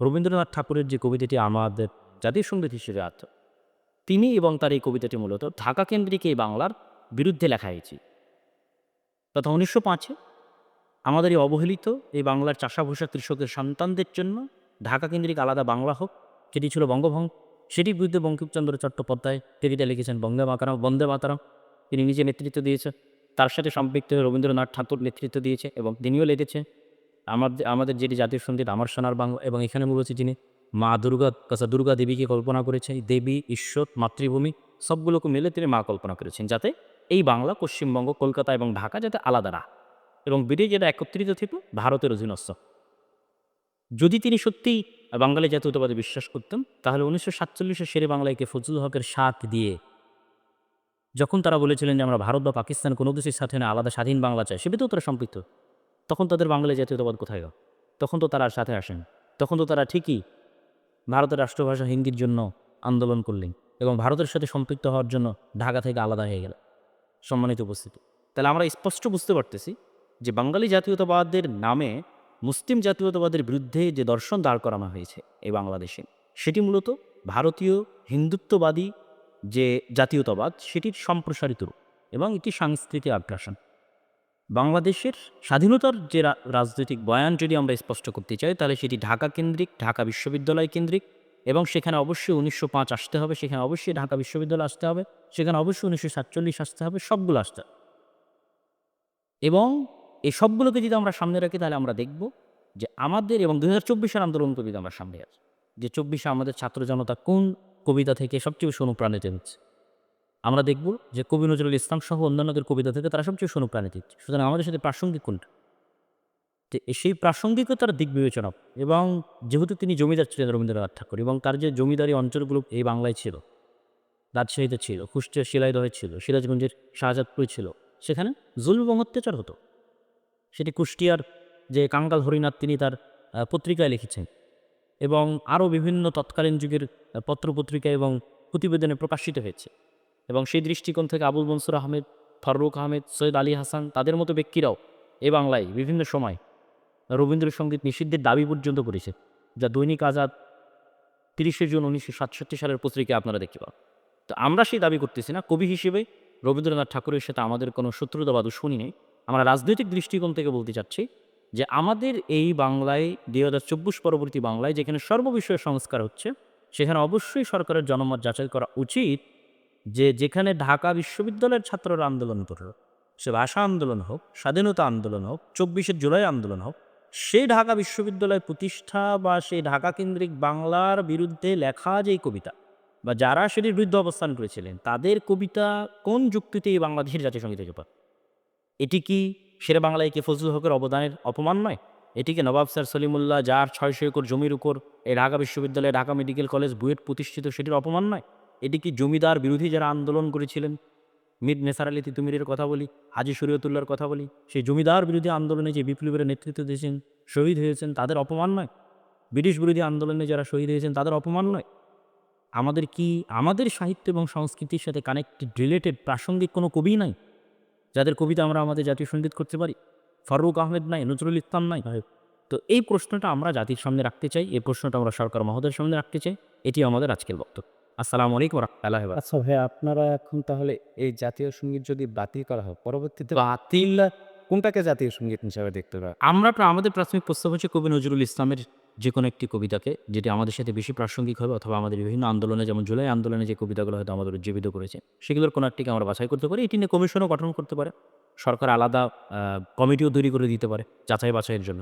রবীন্দ্রনাথ ঠাকুরের যে কবিতাটি আমাদের জাতীয় সংগীত হিসেবে আত্ম তিনি এবং তার এই কবিতাটি মূলত ঢাকা কেন্দ্রিক এই বাংলার বিরুদ্ধে লেখা হয়েছে। তথা উনিশশো পাঁচে আমাদের এই অবহেলিত এই বাংলার চাষাভূষা কৃষকের সন্তানদের জন্য ঢাকা কেন্দ্রিক আলাদা বাংলা হোক, সেটি ছিল বঙ্গভঙ্গ, সেটির বিরুদ্ধে বঙ্কিমচন্দ্র চট্টোপাধ্যায় কবিতা লিখেছেন বন্দে মাতারাম বন্দে মাতারাম। তিনি নিজে নেতৃত্ব দিয়েছেন, তার সাথে সম্পৃক্ত রবীন্দ্রনাথ ঠাকুর নেতৃত্ব দিয়েছে এবং তিনিও লিখেছেন আমাদের আমাদের যেটি জাতীয় সংগীত, আমার সোনার বাংলা, এবং এখানে বলেছে যিনি মা দুর্গা, কাছা দুর্গা দেবীকে কল্পনা করেছেন দেবী, ঈশ্বর, মাতৃভূমি, সবগুলোকে মিলে তিনি মা কল্পনা করেছেন, যাতে এই বাংলা, পশ্চিমবঙ্গ, কলকাতা এবং ঢাকা যাতে আলাদা না, এবং ব্রিটিশ যেটা একত্রিত থেকে ভারতের অধীনস্থ। যদি তিনি সত্যিই বাঙালি জাতীয়তাবাদে বিশ্বাস করতেন, তাহলে উনিশশো সাতচল্লিশে শেরে বাংলাকে ফজলুল হকের সাথ দিয়ে, যখন তারা বলেছিলেন যে আমরা ভারত বা পাকিস্তান কোনো দেশের সাথে না, আলাদা স্বাধীন বাংলা চাই সেটাতেও তারা সম্পৃক্ত। তখন তাদের বাঙালি জাতীয়তাবাদ কোথায় গেল তখন তো তারা সাথে আসেন। তখন তো তারা ঠিকই ভারতের রাষ্ট্রভাষা হিন্দির জন্য আন্দোলন করলেন এবং ভারতের সাথে সম্পৃক্ত হওয়ার জন্য ঢাকা থেকে আলাদা হয়ে গেল সম্মানিত উপস্থিতি। তাহলে আমরা স্পষ্ট বুঝতে পারতেছি যে বাঙালি জাতীয়তাবাদের নামে মুসলিম জাতীয়তাবাদের বিরুদ্ধে যে দর্শন দাঁড় করানো হয়েছে এই বাংলাদেশে, সেটি মূলত ভারতীয় হিন্দুত্ববাদী যে জাতীয়তাবাদ, সেটির সম্প্রসারিত রূপ এবং এটি সাংস্কৃতিক আগ্রাসন। বাংলাদেশের স্বাধীনতার যে রাজনৈতিক বয়ান যদি আমরা স্পষ্ট করতে চাই, তাহলে সেটি ঢাকা কেন্দ্রিক, ঢাকা বিশ্ববিদ্যালয় কেন্দ্রিক এবং সেখানে অবশ্যই উনিশশো পাঁচ আসতে হবে, সেখানে অবশ্যই ঢাকা বিশ্ববিদ্যালয় আসতে হবে, সেখানে অবশ্যই উনিশশো সাতচল্লিশ আসতে হবে, সবগুলো আসতে হবে। এবং এই সবগুলোকে যদি আমরা সামনে রাখি, তাহলে আমরা দেখব যে আমাদের এবং দু হাজার চব্বিশের আন্দোলনকে যদি আমরা সামনে আসি যে চব্বিশে আমাদের ছাত্র জনতা কোন কবিতা থেকে সবচেয়ে বেশি অনুপ্রাণিত হচ্ছে? আমরা দেখব যে কবি নজরুল ইসলাম সহ অন্যান্যদের কবিতা থেকে তারা সবচেয়ে অনুপ্রাণিত। সুতরাং আমাদের সাথে প্রাসঙ্গিক কোনটা? এ- সেই প্রাসঙ্গিকতার দিক বিবেচনা এবং যেহেতু তিনি জমিদার ছিলেন রবীন্দ্রনাথ ঠাকুর এবং তার যে জমিদারি অঞ্চলগুলো এই বাংলায় ছিল, রাজশাহীতে ছিল, কুষ্টিয়া শিলাইদহে ছিল, সিরাজগঞ্জের শাহজাদপুরে ছিল, সেখানে জুলুম অত্যাচার হতো। সেটি কুষ্টিয়ার যে কাঙ্গাল হরিনাথ তিনি তার পত্রিকায় লিখেছেন এবং আরও বিভিন্ন তৎকালীন যুগের পত্রপত্রিকা এবং প্রতিবেদনে প্রকাশিত হয়েছে। এবং সেই দৃষ্টিকোণ থেকে আবুল মনসুর আহমেদ ফারুক আহমেদ, সৈয়দ আলী হাসান, তাদের মতো ব্যক্তিরাও এ বাংলায় বিভিন্ন সময় রবীন্দ্রসঙ্গীত নিষিদ্ধের দাবি পর্যন্ত করেছে, যা দৈনিক আজাদ তিরিশে জুন উনিশশো সাতষট্টি সালের পত্রিকায় আপনারা দেখতে পান তো আমরা সেই দাবি করতেছি না, কবি হিসেবে রবীন্দ্রনাথ ঠাকুরের সাথে আমাদের কোনো শত্রুতা বা দুশ্মনী নেই। আমরা রাজনৈতিক দৃষ্টিকোণ থেকে বলতে চাচ্ছি যে আমাদের এই বাংলায়, দুই হাজার চব্বিশ পরবর্তী বাংলায় যেখানে সর্ববিষয়ে সংস্কার হচ্ছে, সেখানে অবশ্যই সরকারের জনমত যাচাই করা উচিত যে যেখানে ঢাকা বিশ্ববিদ্যালয়ের ছাত্ররা আন্দোলন করল, সে ভাষা আন্দোলন হোক, স্বাধীনতা আন্দোলন হোক, চব্বিশে জুলাই আন্দোলন হোক, সেই ঢাকা বিশ্ববিদ্যালয় প্রতিষ্ঠা বা সেই ঢাকা কেন্দ্রিক বাংলার বিরুদ্ধে লেখা যেই কবিতা বা যারা সেটির বিরুদ্ধে অবস্থান করেছিলেন, তাদের কবিতা কোন যুক্তিতে এই বাংলাদেশের জাতীয় সংগীত পারে এটি কি শেরে বাংলায় কে ফজলুল হকের অবদানের অপমান নয়? এটিকে নবাব স্যার সলিমুল্লাহ যার ছয়শো একর জমির উপর এই ঢাকা বিশ্ববিদ্যালয়, ঢাকা মেডিকেল কলেজ, বুয়েট প্রতিষ্ঠিত সেটির অপমান নয়? এটি কি জমিদার বিরোধী যারা আন্দোলন করেছিলেন? মির নেসার আলী তিতুমিরের কথা বলি হাজি শরীয়তুল্লাহর কথা বলি সেই জমিদার বিরোধী আন্দোলনে যে বিপ্লবীরা নেতৃত্ব দিয়েছেন শহীদ হয়েছেন তাদের অপমান নয়। ব্রিটিশ বিরোধী আন্দোলনে যারা শহীদ হয়েছেন তাদের অপমান নয়। আমাদের কি আমাদের সাহিত্য এবং সংস্কৃতির সাথে কানেক্টেড রিলেটেড প্রাসঙ্গিক কোনো কবি নাই? যাদের কবিতা আমরা আমাদের জাতীয় সংগীত করতে পারি? ফারুক আহমেদ নাই নজরুল ইসলাম নাই। তো এই প্রশ্নটা আমরা জাতির সামনে রাখতে চাই এই প্রশ্নটা আমরা সরকার মহোদয়ের সামনে রাখতে চাই এটি আমাদের আজকের বক্তব্য। আসসালামু আলাইকুম রহমতুল্লাহ আচ্ছা ভাই আপনারা এখন তাহলে এই জাতীয় সংগীত যদি বাতিল করা হয় পরবর্তীতে বাতিল? কোনটাকে জাতীয় সংগীত হিসাবে দেখতে পারে আমরা আমাদের প্রাথমিক প্রস্তাব হচ্ছে কবি নজরুল ইসলামের যে কোনো একটি কবিতাকে যেটি আমাদের সাথে বেশি প্রাসঙ্গিক হবে অথবা আমাদের বিভিন্ন আন্দোলনে যেমন জুলাই আন্দোলনে যে কবিতাগুলো হয়তো আমাদের উজ্জীবিত করেছে সেগুলোর কোনো একটিকে আমরা বাছাই করতে পারি। এটি নিয়ে কমিশনও গঠন করতে পারে। সরকার আলাদা কমিটিও তৈরি করে দিতে পারে যাচাই বাছাইয়ের জন্য।